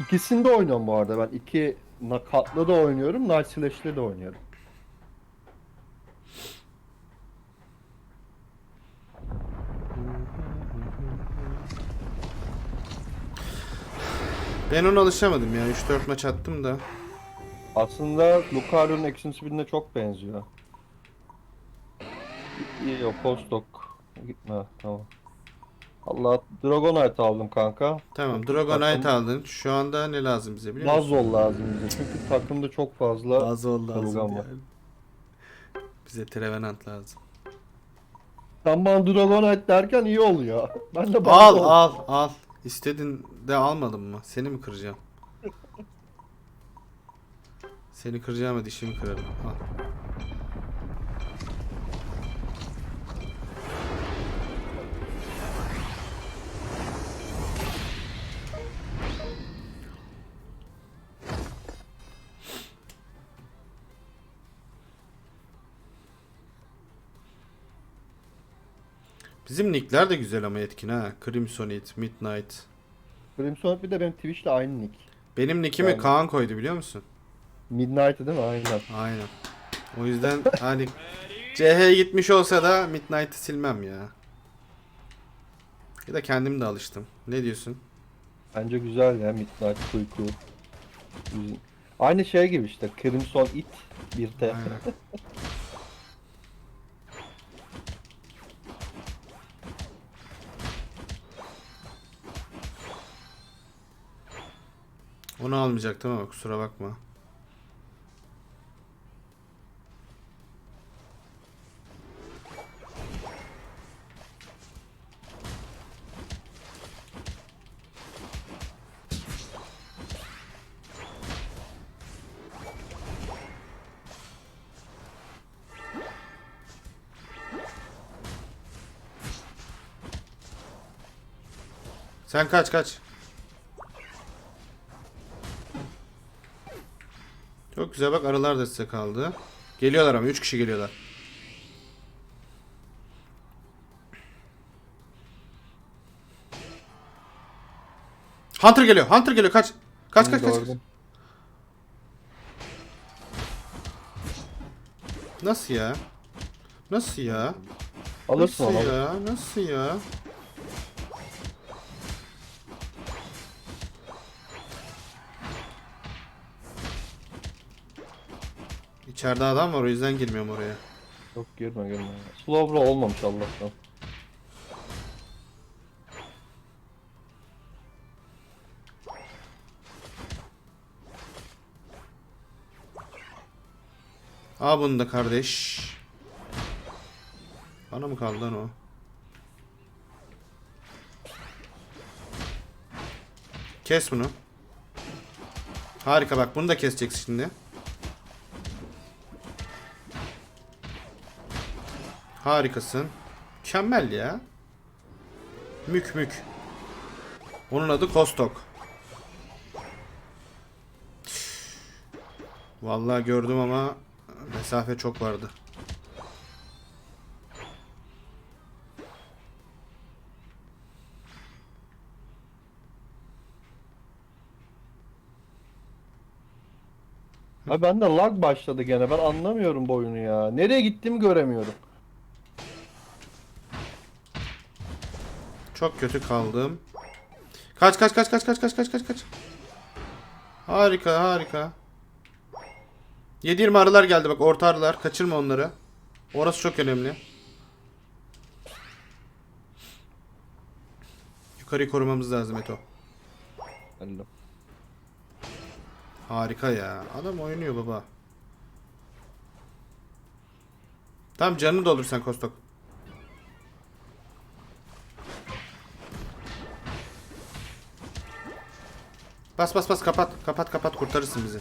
İkisini de oynuyorum bu arada. Ben iki nakatlı da oynuyorum, Night Slash'li de oynuyorum. Ben ona alışamadım ya. 3-4 maç attım da. Aslında Lucario'nun Action Speed'ine çok benziyor. İyi o Postok. Gitme tamam. Allah Dragonite aldım kanka. Tamam. Dragonite aldın. Şu anda ne lazım bize biliyor musun? Lazol lazım bize. Çünkü takımda çok fazla Lazol lazım. Var. yani. Bize Trevenant lazım. Sen bana Dragonite derken iyi oluyor. Ben de Al Bazol- al al. İstedin de almadın mı? Seni mi kıracağım? Seni kıracağım ama dişimi kırarım. Al. Bizim nickler de güzel ama etkin ha. Crimsonite, Midnight. Crimson bir de benim Twitch'le aynı nick. Benim nickimi Yani- Kaan koydu biliyor musun? Midnight'ı değil mi? Aynen. Aynen. O yüzden hani CH gitmiş olsa da Midnight'ı silmem ya. Ya da kendim de alıştım. Ne diyorsun? Bence güzel ya Midnight Uyku. Güzel. Aynı şey gibi işte Crimson It bir de. Aynen. Onu almayacaktım ama kusura bakma. Sen kaç kaç. Çok güzel bak arılar da size kaldı. Geliyorlar ama 3 kişi geliyorlar. Hunter geliyor. Hunter geliyor. Kaç. Kaç kaç kaç. Nasıl ya? Nasıl ya? Alırsın Nasıl ya? Nasıl ya? İçeride adam var o yüzden girmiyorum oraya. Yok girme girme. Slow roll olmamış Allah'tan. Aa bunu da kardeş. Bana mı kaldı lan o? Kes bunu. Harika bak bunu da keseceksin şimdi. Harikasın. Mükemmel ya. Mük mük. Onun adı Kostok. Vallahi gördüm ama mesafe çok vardı. Ha bende lag başladı gene. Ben anlamıyorum bu oyunu ya. Nereye gittiğimi göremiyorum. Çok kötü kaldım. Kaç kaç kaç kaç kaç kaç kaç kaç kaç. Harika harika. 7-20 arılar geldi bak orta arılar. Kaçırma onları. Orası çok önemli. Yukarıyı korumamız lazım Eto. Geldim. Harika ya. Adam oynuyor baba. Tamam canını doldur sen Kostok. Bas bas bas kapat. Kapat kapat kurtarırsın bizi.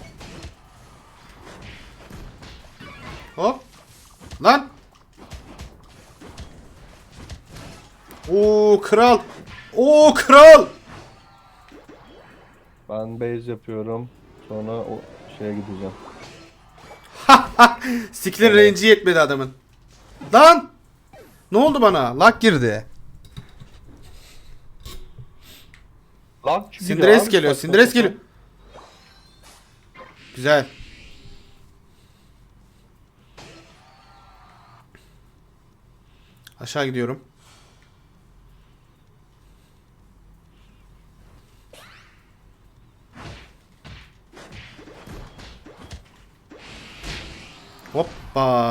Hop. Lan. Oo kral. Oo kral. Ben base yapıyorum. Sonra o şeye gideceğim. Skill'in range'i yetmedi adamın. Lan! Ne oldu bana? Lag girdi. Lag çünkü Sindires abi, geliyor. Sindires geliyor. Güzel. Aşağı gidiyorum. Hoppa.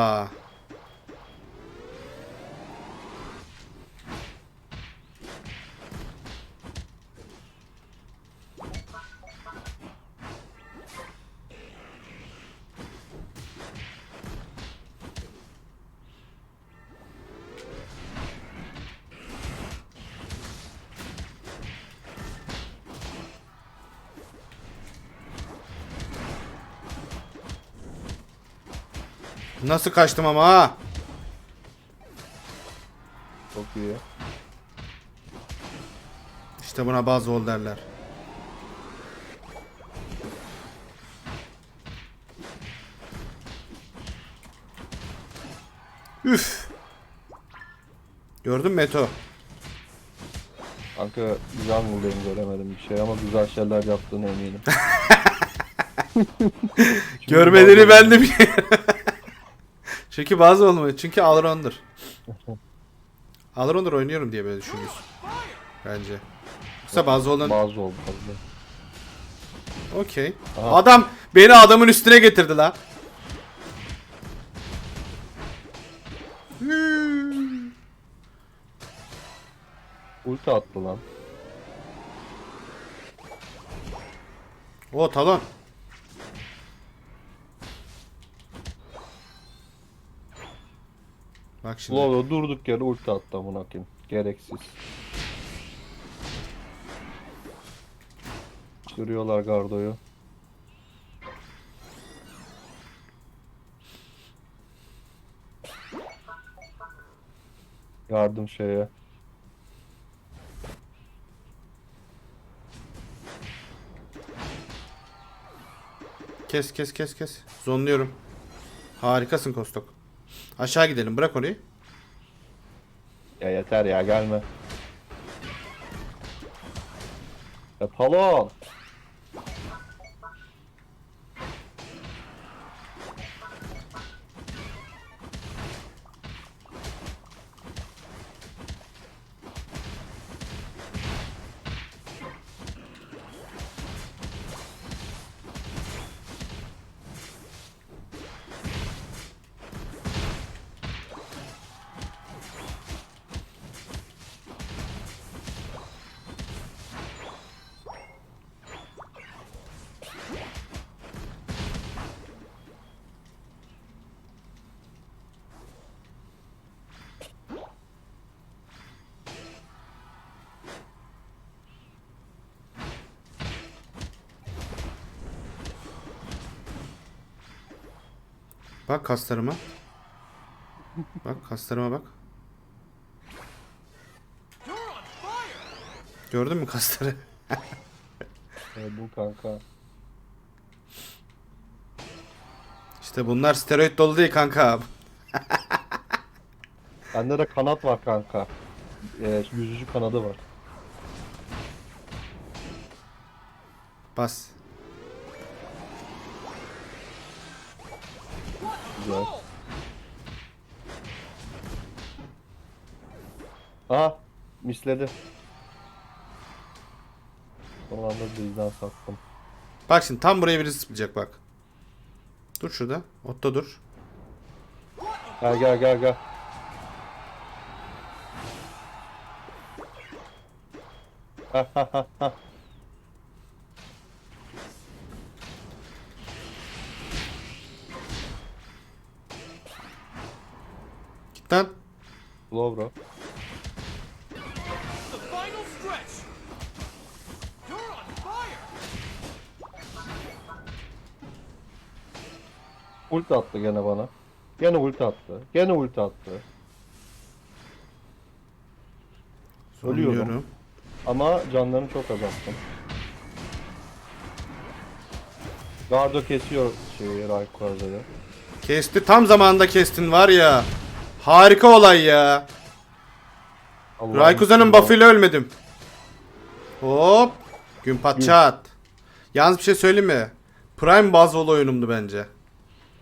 Nasıl kaçtım ama ha? Çok iyi. İşte buna bazı ol derler. Üf. Gördün mü Meto? Kanka jungle'dayım göremedim bir şey ama güzel şeyler yaptığını eminim. Görmediğini ben de biliyorum. Çünkü bazı olmuyor. Çünkü Alron'dur. Alron'dur oynuyorum diye böyle düşünüyorsun. Bence. Yoksa bazı olan... Bazı oldu. Okey. Adam beni adamın üstüne getirdi la. Ulti attı lan. O talon. Bak şimdi. Lolo durduk yere ulti attı amına koyayım. Gereksiz. Sürüyorlar gardoyu. Yardım şeye. Kes kes kes kes. Zonluyorum. Harikasın Kostok. Aşağı gidelim. Bırak orayı. Ya yeter ya gelme. Ya talon. Bak kaslarıma. Bak kaslarıma bak. Gördün mü kasları? Ya bu kanka. İşte bunlar steroid dolu değil kanka. Bende de kanat var kanka. Ee, yüzücü kanadı var. Bas. Güzel. Aha misledi. Son anda bizden sattım. Bak şimdi tam buraya birisi zıplayacak bak. Dur şurada. Otta dur. Gel gel gel gel. Ha, ha, ha, ha. Slow bro. Ulti attı gene bana. Gene ulti attı. Gene ulti attı. Ölüyorum. Ama canlarını çok azalttım. Gardo kesiyor şeyi Rayquaza'yı. Kesti. Tam zamanında kestin var ya. Harika olay ya. Bismillah. buff'ıyla ölmedim. Hop. Gün pat çat. Yalnız bir şey söyleyeyim mi? Prime Bazol oyunumdu bence.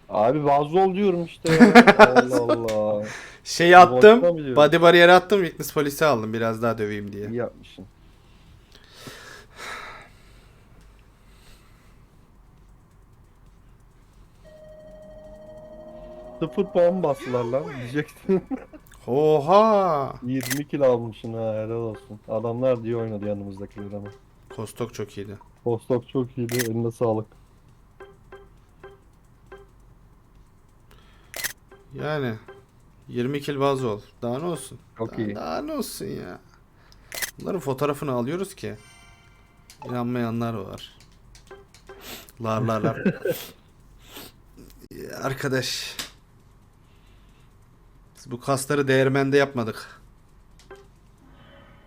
Abi Vazol diyorum işte ya. Allah Allah. Şeyi attım. Body barrier attım. Weakness polisi aldım. Biraz daha döveyim diye. İyi yapmışsın. Sıfır puan bastılar lan diyecektin. Oha. 20 kill almışsın ha helal olsun. Adamlar diye oynadı yanımızdakiler ama. Kostok çok iyiydi. Postok çok iyiydi eline sağlık. Yani 20 kill Bazol. Daha ne olsun? Çok daha, iyi. daha ne olsun ya? Bunların fotoğrafını alıyoruz ki. İnanmayanlar var. Lar lar lar. Arkadaş. Bu kasları değirmende yapmadık.